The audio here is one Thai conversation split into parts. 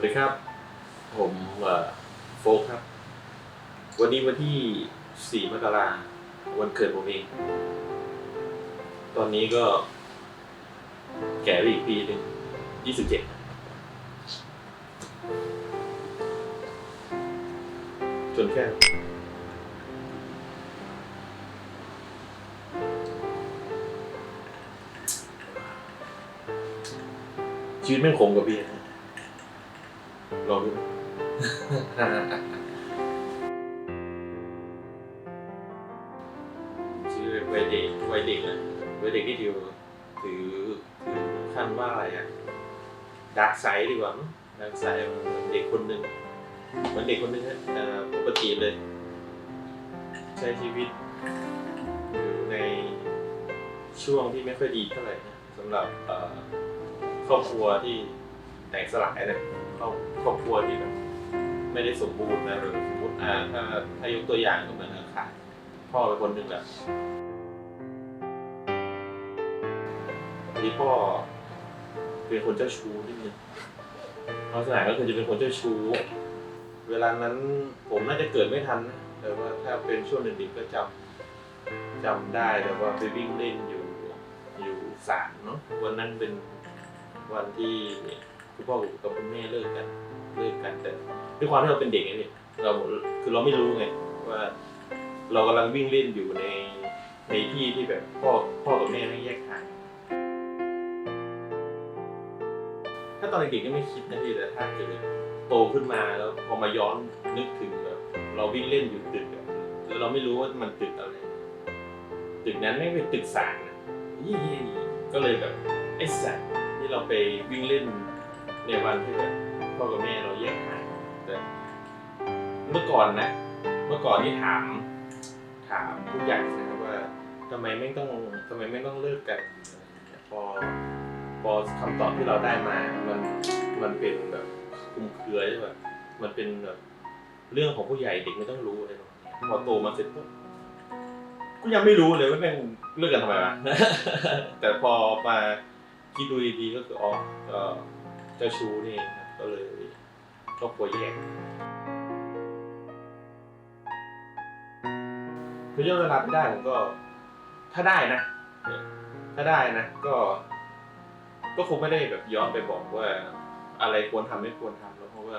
วัสดีครับ ผมโฟกครับ วันนี้วันที่ 4 มกราวันเกิดผมเอง ตอนนี้ก็ แก่ไปอีกปีหนึ่ง27จนแค่ชีวิตแม่คงกับพี่ ลองดูชื่อวัยเด็กวัยเด็กนะวัยเด็กที่ถือถือถือขั้นว่าอะไรอะดาร์กไซด์ดีกว่าดาร์กไซด์เด็กคนหนึ่งเหมันเด็กคนหนึ่งฮะเอ่อปกติเลย ใช้ชีวิตอยู่ในช่วงที่ไม่ค่อยดีเท่าไหร่นะสำหรับครอบครัวที่แตกสลายนะ ครอบครอบครัวที่แบบไม่ได้สมบูรณ์นะหรือสมมติอ่าถ้าถ้ายกตัวอย่างก็เหมือนขาดพ่อเป็นคนหนึ่งแหละพอดีพ่อเป็นคนเจ้าชู้นิดนึงลักษณะก็คือจะเป็นคนเจ้าชู้ เวลานั้นผมน่าจะเกิดไม่ทันนะแต่ว่าถ้าเป็นช่วงเด็กๆก็จำจำได้แต่ว่าไปวิ่งเล่นอยู่อยู่ศาลเนาะวันนั้นเป็นวันที่ คุณพ่อกับคุณแม่เลิกกันเลิกกันแต่ด้วยความที่เราเป็นเด็กไงพี่ยเราคือเราไม่รู้ไงว่า เรากำลังวิ่งเล่นอยู่ในในที่ที่แบบพ่อพ่อกับแม่ไม่แยกทางถ้าตอนเด็กๆก็ไม่คิดนะพี่แต่ถ้าเกิดโตขึ้นมาแล้วพอมาย้อนนึกถึงแบบเราวิ่งเล่นอยู่ตึกแล้วเราไม่รู้ว่ามันตึกอะไรตึกนั้นไม่เป็นตึกสารนะยี่ก็เลยแบบไอ้สัตว์ที่เราไปวิ่งเล่น ในวันที่แบบพ่อกับแม่เราแยกทางแต่เมื่อก่อนนะ เมื่อก่อนนี่ถาม ถามผู้ใหญ่นะครับว่าทำไมไม่ต้องทำไมไม่ต้องเลิกกันพอพอคำตอบที่เราได้มา มันมันเป็นแบบคุมเครือใช่ป่ะมันเป็นแบบเรื่องของผู้ใหญ่เด็กไม่ต้องรู้อะไรประมาณนี้พอโตมาเสร็จปุ๊บก็ยังไม่รู้เลยว่าแม่งเลิกกันทำไมวะแต่พอมาคิดดูดีๆก็คืออ๋อ เจ้าชู้นี่ครับก็เลยครอบครัวแยกคือย้อนเวลาไปได้ผมก็ ถ้าได้นะ ถ้าได้นะ ก็ ก็คงไม่ได้แบบย้อนไปบอกว่า อะไรควรทำไม่ควรทำแล้วเพราะว่า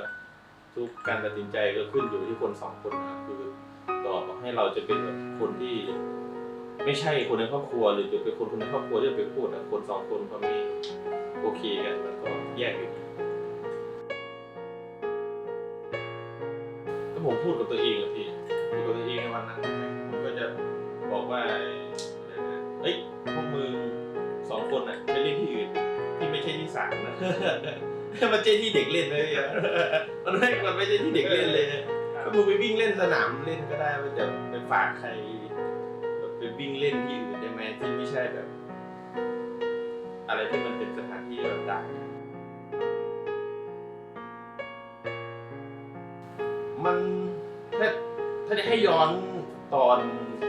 ทุกการตัดสินใจก็ขึ้นอยู่ที่คนสองคนนะครับคือต่อให้เราจะเป็นแบบคนที่ ไม่ใช่คนในครอบครัว หรือจะเป็นคนคนในครอบครัวที่จะไปพูดอะคนสองคนเขาไม่โอเคกันมันก็ แยกอยู่ดีถ้าผมพูดกับตัวเองอะพี่พูดกับตัวเองในวันนั้นผมก็จะบอกว่าอะไรนะเอ้ยพวกมึงสองคนอะไปเล่นที่อื่นที่ไม่ใช่ที่ศาลนะมันใช่ที่เด็กเล่นเลยอะมันไม่มันไม่ใช่ที่เด็กเล่นเลยนะถ้ามึงไปวิ่งเล่นสนามเล่นก็ได้มันจะไปฝากใครแบบไปวิ่งเล่นที่อื่นได้ไหมที่ไม่ใช่แบบ อะไรที่มันเป็นสถานที่แบบดัง ถ้าจะให้ย้อนตอน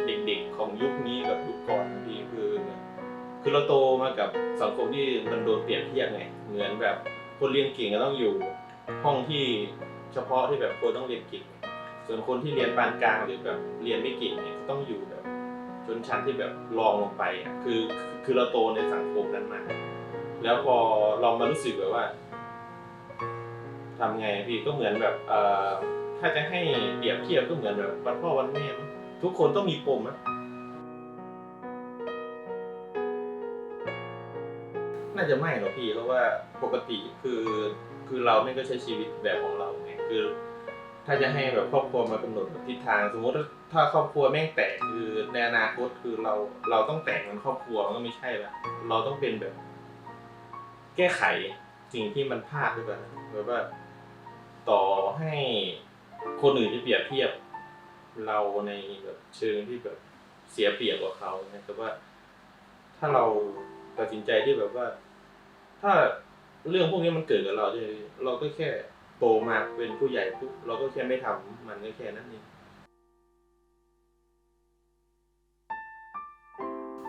เด็กๆของยุคนี้กับยุคก่อนดีคือ คือเราโตมากับสังคมที่มันโดนเปรียบเทียบไงเหมือนแบบคนเรียนเก่งก็ต้องอยู่ห้องที่เฉพาะที่แบบคนต้องเรียนเก่ง ส่วนคนที่เรียนปานกลางหรือแบบเรียนไม่เก่งเนี่ยต้องอยู่แบบชนชั้นที่แบบรองลงไปอะคือคือเราโตในสังคมนั้นมา แล้วพอเรามารู้สึกแบบว่าทำไงพี่ก็เหมือนแบบเอ่อ ถ้าจะให้เปรียบเทียบก็เหมือนแบบวันพ่อวันแม่ทุกคนต้องมีปมนะน่าจะไม่หรอกพี่เพราะว่าปกติคือคือเราไม่ก็ใช้ชีวิตแบบของเราไงคือ ถ้าจะให้แบบครอบครัวมากำหนดแบบทิศทางสมมติถ้าครอบครัวแม่งแตกคือในอนาคตคือเราเราต้องแตกเหมือนครอบครัวมันก็ไม่ใช่ละเราต้องเป็นแบบ แก้ไขสิ่งที่มันพลาดด้วยกันแบบว่าต่อให้ คนอื่นที่เปรียบเทียบเราในแบบเชิงที่แบบเสียเปรียบกว่าเขานะแต่ว่า ถ้าเราตัดสินใจที่แบบว่า ถ้าเรื่องพวกนี้มันเกิดกับเราเนี่ยเราก็แค่โตมาเป็นผู้ใหญ่ปุ๊บเราก็แค่ไม่ทำมันก็แค่นั้นเอง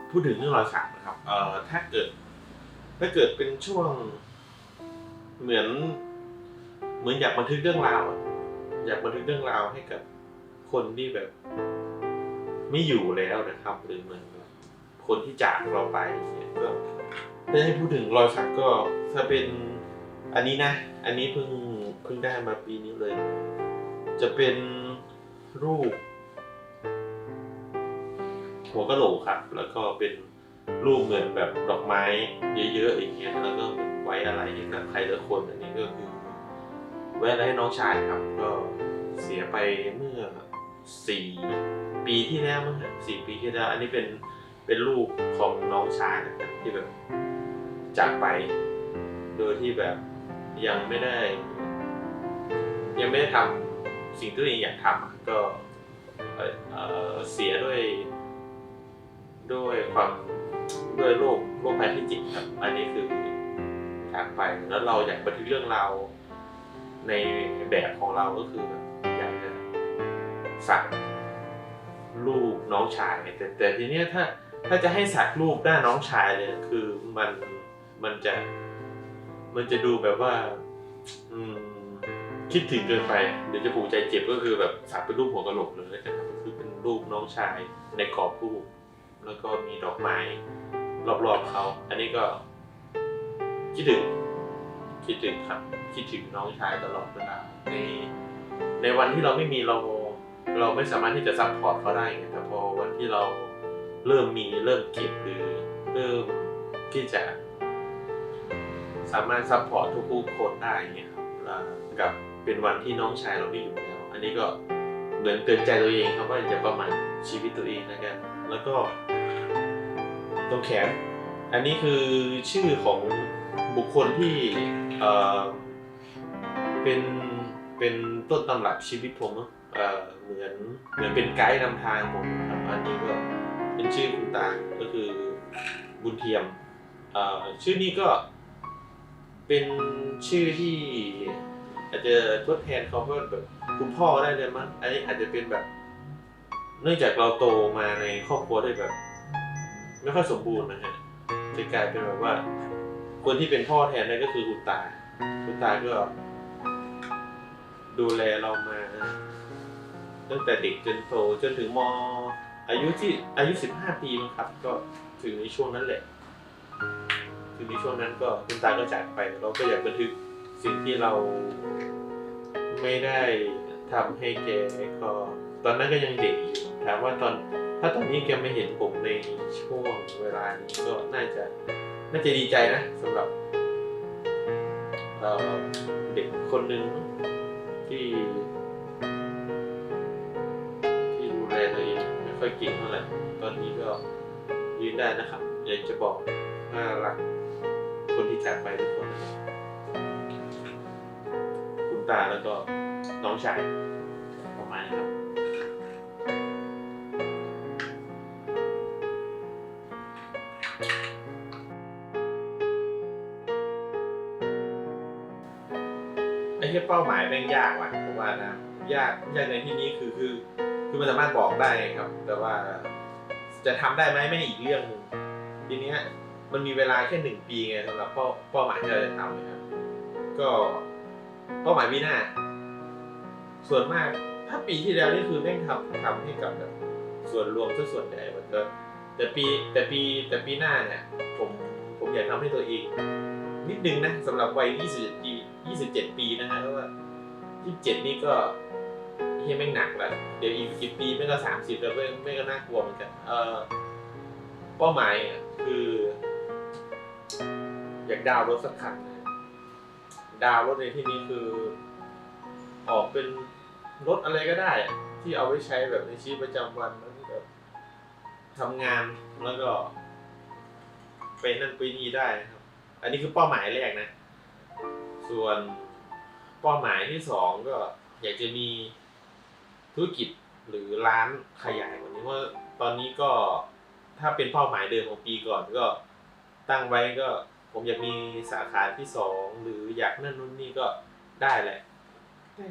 พูดถึงเรื่องรอยสักนะครับ เอ่อถ้าเกิด ถ้าเกิดเป็นช่วงเหมือน เหมือนอยากบันทึกเรื่องราว อยากบันทึกเรื่องราวให้กับคนที่แบบ ไม่อยู่แล้วนะครับหรือเหมือนคนที่จากเราไปเงี้ยก็ถ้าให้พูดถึงรอยสักก็ถ้าเป็นอันนี้นะ อันนี้เพิ่งเพิ่งได้มาปีนี้เลย จะเป็นรูป หัวกะโหลกครับ แล้วก็เป็นรูปเหมือนแบบดอกไม้เยอะๆอย่างเงี้ยแล้วก็ไว้อะไรกับใครละคนอันนี้ก็คือ ไว้อะไรให้น้องชายครับ ก็เสียไปเมื่อสี่ปีที่แล้วมั้งครับสี่ปีที่แล้วอันนี้เป็นเป็นรูปของน้องชายนะครับที่แบบจากไป โดยที่แบบยังไม่ได้ ยังไม่ได้ทำสิ่งที่ตัวเองอยากทำก็เอ่อเอ่อเสียด้วย ด้วยความด้วยโรคโรคภัยที่จิตครับ อันนี้คือจากไปแล้วเราอยากบันทึกเรื่องราว ในแบบของเราก็คือแบบอยากจะสักรูปน้องชายแต่แต่ทีเนี้ยถ้าถ้าจะให้สักรูปหน้าน้องชายเนี่ยคือมันมันจะมันจะดูแบบว่า อืมคิดถึงเกินไปเดี๋ยวจะผูกใจเจ็บก็คือแบบสักเป็นรูปหัวกะโหลกเลยนะครับคือเป็นรูปน้องชายในกรอบรูป แล้วก็มีดอกไม้รอบๆเขา อันนี้ก็คิดถึงคิดถึงครับ คิดถึงน้องชายตลอดเวลาในในวันที่เราไม่มีเราเราไม่สามารถที่จะซัพพอร์ตเขาได้ไงแต่พอวันที่เราเริ่มมีเริ่มเก็บหรือเริ่มที่จะ สามารถซัพพอร์ตทุกๆคนได้เงี้ยครับกับเป็นวันที่น้องชายเราไม่อยู่แล้ว อันนี้ก็เหมือนเตือนใจตัวเองครับว่าอย่าประมาทชีวิตตัวเองนะกันแล้วก็ตรงแขน อันนี้คือชื่อของบุคคลที่ เป็นเป็นต้นตำรับชีวิตผมเนอะเอ่อเหมือนเหมือนเป็นไกด์นำทางผมครับอันนี้ก็เป็นชื่อคุณตาก็คือบุญเทียมเออชื่อนี้ก็เป็นชื่อที่อาจจะทดแทนเขาเพื่อแบบคุณพ่อได้เลยมั้งอันนี้อาจจะเป็นแบบ เนื่องจากเราโตมาในครอบครัวได้แบบ ไม่ค่อยสมบูรณ์นะฮะจะกลายเป็นแบบว่า คนที่เป็นพ่อแทนนั่นก็คือคุณตาคุณตาก็ ดูแลเรามา ตั้งแต่เด็กจนโตจนถึงมอายุที่อายุสิบห้าปีมั้งครับ ก็ถึงในช่วงนั้นแหละคือในช่วงนั้นก็คุณตาก็จากไป เราก็อยากบันทึกสิ่งที่เราไม่ได้ทำให้แกก็ ตอนนั้นก็ยังเด็กอยู่ถามว่าตอนถ้าตอนนี้แกไม่เห็นผมในช่วงเวลานี้ก็น่าจะน่าจะดีใจนะสำหรับเเด็กคนหนึ่ง ที่ที่ดูแลตัวเองไม่ค่อยเก่งเท่าไหร่ตอนนี้ก็ยืนได้นะครับ อยากจะบอกน่ารักคนที่จากไปทุกคนนะครับคุณตาแล้วก็น้องชายประมาณนี้ครับ เป้าหมายแม่งยากว่ะผมว่านะยากยากในที่นี้คือคือ คือมันสามารถบอกได้ครับ แต่ว่าจะทำได้ไหมไม่อีกเรื่องหนึ่งทีเนี้ยมันมีเวลาแค่หนึ่งปีไงสำหรับเป้าเป้าหมายที่เราจะทำนะครับ ก็เป้าหมายปีหน้า ส่วนมากถ้าปีที่แล้วนี่คือแม่งทำทำให้กับแบบส่วนรวมซะส่วนใหญ่มันก็แต่ปีแต่ปีแต่ปีหน้าเนี่ย ผมผมอยากทำให้ตัวเอง นิดนึงนะสำหรับวัย27ปี 27ปีนะฮะเพราะว่า27นี่ก็เฮียแม่งหนักแล้วเดี๋ยวอีกกี่ปีแม่ก็30แล้วแม่งแม่ก็น่ากลัวเหมือนกัน เออเป้าหมายอะคือ อยากดาวรถสักคันดาวรถในที่นี้คือ ออกเป็นรถอะไรก็ได้อะที่เอาไว้ใช้แบบในชีวิตประจำวันแล้วก็แบบทำงานแล้วก็ ไปนั่นไปนี่ได้นะครับ อันนี้คือเป้าหมายแรกนะ ส่วนเป้าหมายที่สองก็อยากจะมีธุรกิจหรือร้านขยายกว่านี้ว่าตอนนี้ก็ถ้าเป็นเป้าหมายเดิมของปีก่อนก็ตั้งไว้ก็ผมอยากมีสาขาที่สองหรืออยากนั่นนู่นนี่ก็ได้แหละ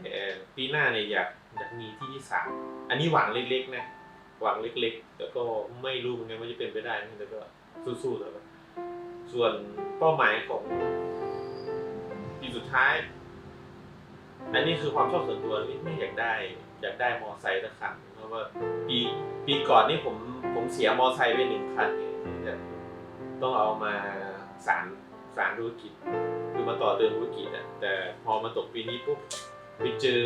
แต่ปีหน้าเนี่ยอยากอยากมีที่ที่สามอันนี้หวังเล็กๆนะหวังเล็กๆแต่ก็ไม่รู้เหมือนกันว่าจะเป็นไปได้ไหมแต่ก็สู้ๆแล้วกันส่วนเป้าหมายของ สุดท้าย อันนี้คือความชอบส่วนตัวไม่อยากได้ อยากได้มอไซค์สักคันเพราะว่าปีปีก่อนนี่ผมผมเสียมอไซค์ไปหนึ่งคันไงแต่ต้องเอามาสารสารธุรกิจ คือมาต่อเติมธุรกิจอะแต่พอมาตกปีนี้ปุ๊บไปเจอ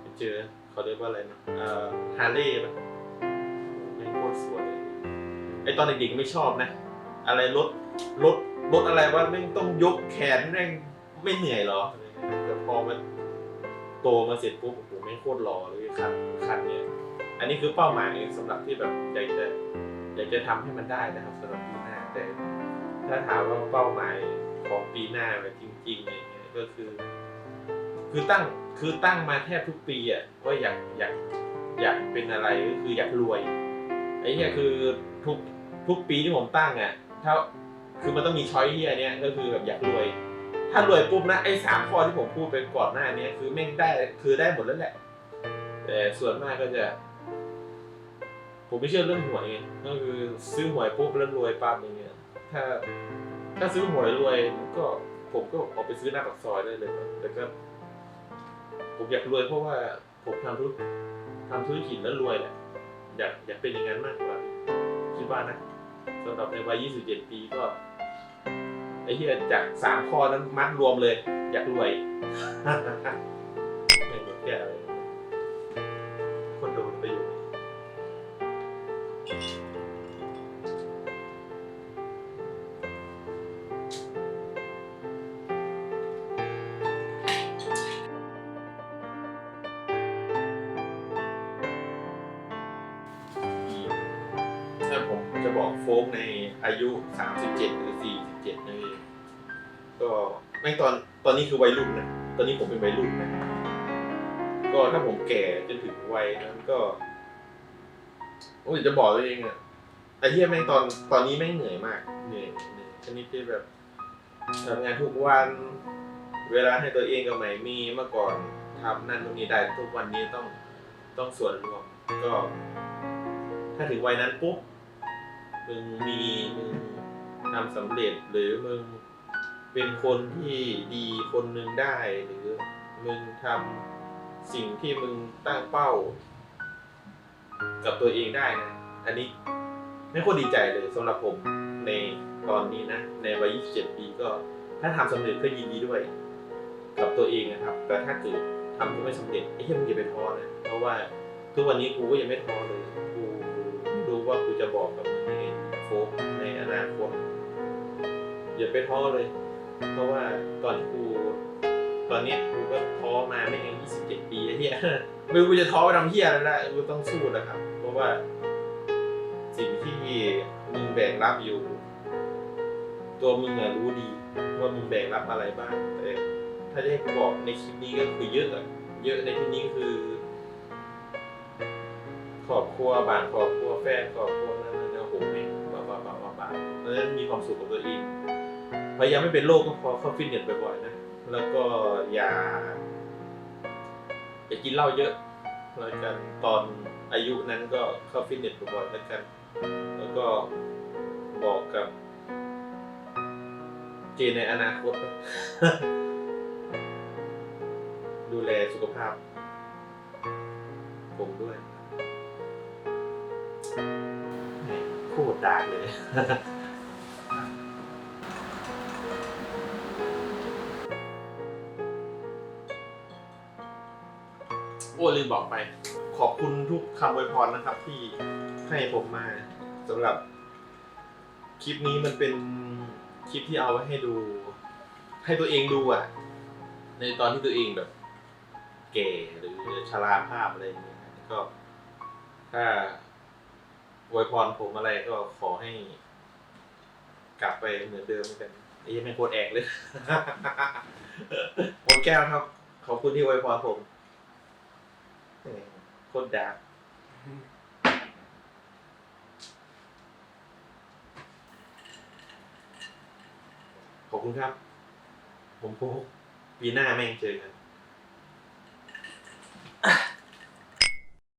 ไปเจอเขาเรียกว่าอะไรนะเอ่อฮาร์เลย์ป่ะไม่โคตรสวยเลยไอตอนเด็กๆไม่ชอบนะ อะไรรถรถ รถอะไรว่าไม่ต้องยกแขนแม่งไม่เหนื่อยเหรอแต่พอมันโตมาเสร็จปุ๊บโอ้โหแม่งโคตรหล่อเลยคันคันเนี้ยอันนี้คือเป้าหมายสำหรับที่แบบอยากจะอยากจะทำให้มันได้นะครับสำหรับปีหน้าแต่ถ้าถามว่าเป้าหมายของปีหน้าแบบจริงๆอย่างเงี้ยก็คือ คือตั้งคือตั้งมาแทบทุกปีอะว่าอยากอยากอยากเป็นอะไรก็คืออยากรวยไอ้เนี่ยคือทุกทุกปีที่ผมตั้งอะถ้า คือมันต้องมีช้อยที่อันเนี้ยก็คือแบบอยากรวย ถ้ารวยปุ๊บนะไอ้สามข้อที่ผมพูดไปก่อนหน้านี้คือแม่งได้คือได้หมดแล้วแหละ แต่ส่วนมากก็จะ ผมไม่เชื่อเรื่องหวยไงก็คือซื้อหวยปุ๊บแล้วรวยปั๊บอย่างเงี้ย ถ้าถ้าซื้อหวยรวยก็ผมก็ออกไปซื้อหน้าปากซอยได้เลยแต่ก็ ผมอยากรวยเพราะว่าผมทำธุรทำธุรกิจแล้วรวยแหละอยากอยากเป็นอย่างนั้นมากกว่าคิดว่านะสำหรับในวัย 27 ปีก็ ไอ้ที่จากสามข้อนั้นมัดรวมเลย อยากรวยไม่หมดแก่เลยคนโดนประโยชน์ถ้าผมจะบอกโฟกในอายุ 37 หรือ47นั่นเองก็แม่งตอนตอนนี้คือวัยรุ่นนะตอนนี้ผมเป็นวัยรุ่นนะก็ถ้าผมแก่จนถึงวัยนั้นก็โอ้ยจะบอกตัวเองอะไอ้เหี้ยแม่งตอนตอนนี้แม่งเหนื่อยมากเหนื่อยเหนื่อยชนิดที่แบบทำงานทุกวัน เวลาให้ตัวเองก็ไม่มีเมื่อก่อนทำนั่นตรงนี้ได้ทุกวันนี้ต้องต้องส่วนรวมก็ ถ้าถึงวัยนั้นปุ๊บมึงมีมึงทำสำเร็จหรือมึง เป็นคนที่ดีคนหนึ่งได้หรือมึงทำสิ่งที่มึงตั้งเป้า กับตัวเองได้นะ อันนี้ไม่ควรดีใจเลยสำหรับผมในตอนนี้นะ ในวัย 27 ปีก็ถ้าทำสำเร็จก็ยินดีด้วย กับตัวเองนะครับ แต่ถ้าเกิดทำไม่สำเร็จไอ้เหี้ยมึงอย่าไปท้อนะเพราะว่าทุกวันนี้กูก็ยังไม่ท้อเลยกูไม่รู้ว่ากูจะบอกกับมึงยังไงโฟกในอนาคตอย่าไปท้อเลย เพราะว่าตอนที่กูตอนเนี้ยกูก็ท้อมาไม่ถึง27 ปีไอ้เหี้ยไม่รู้กูจะท้อไปทำเหี้ยอะไรละกูต้องสู้นะครับ เพราะว่าสิ่งที่มึงแบกรับอยู่ ตัวมึงอะรู้ดี ว่ามึงแบกรับอะไรบ้างแต่ถ้าจะให้กูบอกในคลิปนี้ก็คือเยอะอะเยอะในที่นี้คือครอบครัวบ้านครอบครัวแฟนครอบครัวนั่นนั่นนั่นโอ้โหแม่งบ้าบ้าบ้าบ้าบ้าแล้วมีความสุขกับตัวเอง พยายามไม่เป็นโรคก็พอเข้าฟิตเนสบ่อยๆนะ แล้วก็อย่าอย่ากินเหล้าเยอะแล้วกันตอนอายุนั้นก็เข้าฟิตเนสบ่อยๆแล้วกัน แล้วก็บอกกับเจนในอนาคต ดูแลสุขภาพ ผมด้วยแหม่โคตรดากเลย โอ้ลืมบอกไป ขอบคุณทุกคำอวยพรนะครับ ที่ให้ผมมาสำหรับคลิปนี้มันเป็นคลิปที่เอาไว้ให้ดู ให้ตัวเองดูอะ ในตอนที่ตัวเองแบบ แก่หรือชราภาพอะไรอย่างเงี้ยก็ ถ้าอวยพรผมอะไรก็ขอให้ กลับไปเหมือนเดิมกันไอ้ยังไม่โคตรแอกเลย หมดแก้วครับ ขอบคุณที่อวยพรผม โคตรดาร์กขอบคุณครับ ผมโพกปีหน้าแม่งเจอกัน